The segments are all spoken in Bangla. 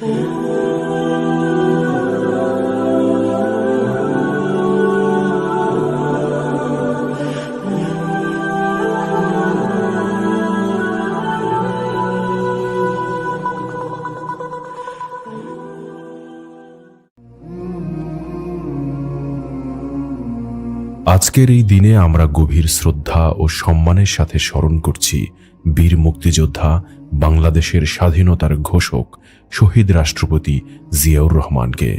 Oh. আজকের এই দিনে আমরা গভীর শ্রদ্ধা ও সম্মানের সাথে স্মরণ করছি বীর মুক্তিযোদ্ধা, বাংলাদেশের স্বাধীনতার ঘোষক, শহীদ রাষ্ট্রপতি জিয়াউর রহমানকে।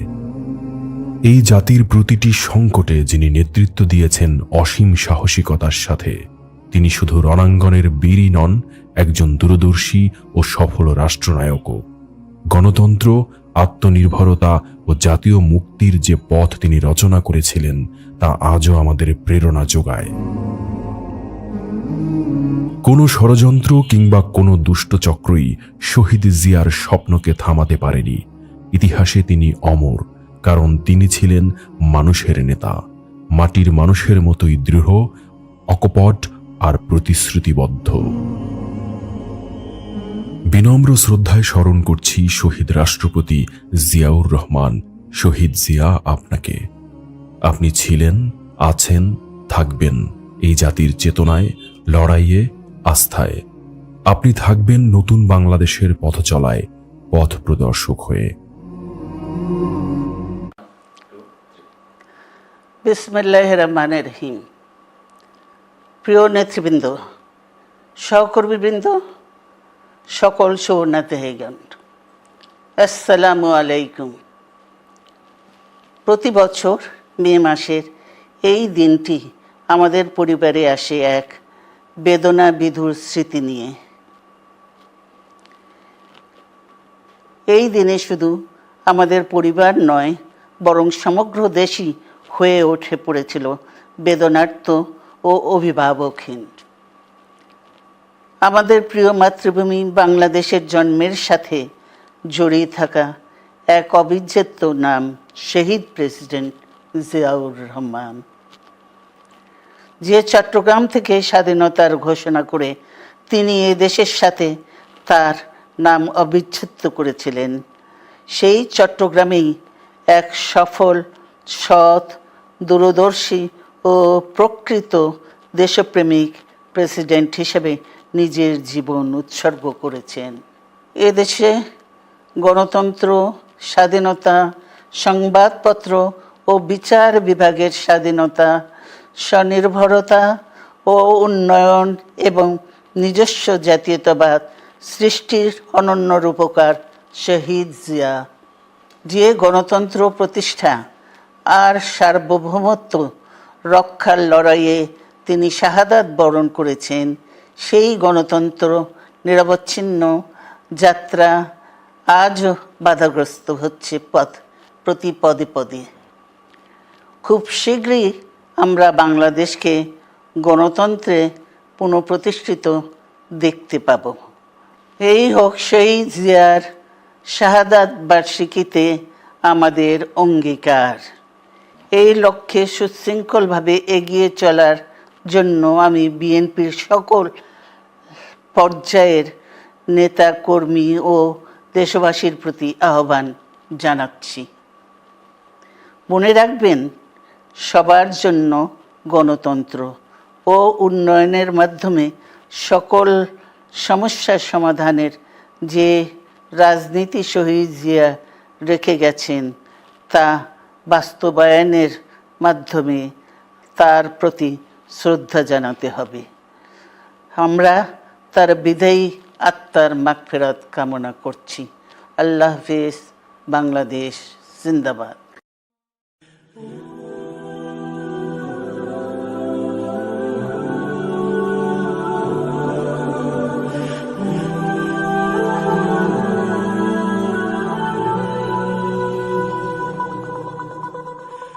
এই জাতির প্রতিটি সংকটে যিনি নেতৃত্ব দিয়েছেন অসীম সাহসিকতার সাথে, তিনি শুধু রণাঙ্গনের বীরই নন, একজন দূরদর্শী ও সফল রাষ্ট্রনায়কও। গণতন্ত্র আত্মনির্ভরতা ও জাতীয় মুক্তির যে পথ তিনি রচনা করেছিলেন, তা আজও আমাদের প্রেরণা যোগায়। কোনো ষড়যন্ত্র কিংবা কোনো দুষ্টচক্রই শহীদ জিয়ার স্বপ্নকে থামাতে পারেনি। ইতিহাসে তিনি অমর, কারণ তিনি ছিলেন মানুষের নেতা। মাটির মানুষের মতোই দৃঢ়, অকপট আর প্রতিশ্রুতিবদ্ধ। বিনম্র শ্রদ্ধায় স্মরণ করছি শহীদ রাষ্ট্রপতি জিয়াউর রহমান। শহীদ জিয়া আপনাকে। আপনি ছিলেন, আছেন, থাকবেন এই জাতির চেতনায়, লড়াইয়ে, আস্থায়। আপনি থাকবেন নতুন বাংলাদেশের পথ চলায় পথ প্রদর্শক হয়ে। বিসমুল্লাহ রহমান রহিম। প্রিয় নেতৃবৃন্দ, সহকর্মীবৃন্দ সকল সুবর্ণাতেহীগণ আসসালামু আলাইকুম। প্রতি বছর মে মাসের এই দিনটি আমাদের পরিবারে আসে এক বেদনা বিধুর স্মৃতি নিয়ে। এই দিনে শুধু আমাদের পরিবার নয়, বরং সমগ্র দেশই হয়ে ওঠে পড়েছিল বেদনার্থ ও অভিভাবকহীন। আমাদের প্রিয় মাতৃভূমি বাংলাদেশের জন্মের সাথে জড়িয়ে থাকা এক অবিচ্ছেদ্য নাম, শহীদ প্রেসিডেন্ট জিয়াউর রহমান। যে চট্টগ্রাম থেকে স্বাধীনতার ঘোষণা করে তিনি এ দেশের সাথে তার নাম অবিচ্ছেদ্য করেছিলেন, সেই চট্টগ্রামেই এক সফল, সৎ, দূরদর্শী ও প্রকৃত দেশপ্রেমিক প্রেসিডেন্ট হিসেবে নিজের জীবন উৎসর্গ করেছেন। এদেশে গণতন্ত্র, স্বাধীনতা, সংবাদপত্র ও বিচার বিভাগের স্বাধীনতা, স্বনির্ভরতা ও উন্নয়ন এবং নিজস্ব জাতীয়তাবাদ সৃষ্টির অনন্য রূপকার শহীদ জিয়া। যে গণতন্ত্র প্রতিষ্ঠা আর সার্বভৌমত্ব রক্ষার লড়াইয়ে তিনি শাহাদাত বরণ করেছেন সেই গণতন্ত্র নিরবচ্ছিন্ন যাত্রা আজও বাধাগ্রস্ত হচ্ছে পথ প্রতি পদে পদে। খুব শীঘ্রই আমরা বাংলাদেশকে গণতন্ত্রে পুনঃপ্রতিষ্ঠিত দেখতে পাব। এই হোক সেই জিয়ার শাহাদাত বার্ষিকীতে আমাদের অঙ্গীকার। এই লক্ষ্যে সুশৃঙ্খলভাবে এগিয়ে চলার জন্য আমি বিএনপির সকল পর্যায়ের নেতা, কর্মী ও দেশবাসীর প্রতি আহ্বান জানাচ্ছি। মনে রাখবেন, সবার জন্য গণতন্ত্র ও উন্নয়নের মাধ্যমে সকল সমস্যার সমাধানের যে রাজনীতি শহীদ জিয়া রেখে গেছেন, তা বাস্তবায়নের মাধ্যমে তার প্রতি শ্রদ্ধা জানাতে হবে। আমরা তার বিদায়ী আত্মার মাগফেরাত কামনা করছি। আল্লাহ হাফিজ বাংলাদেশ জিন্দাবাদ।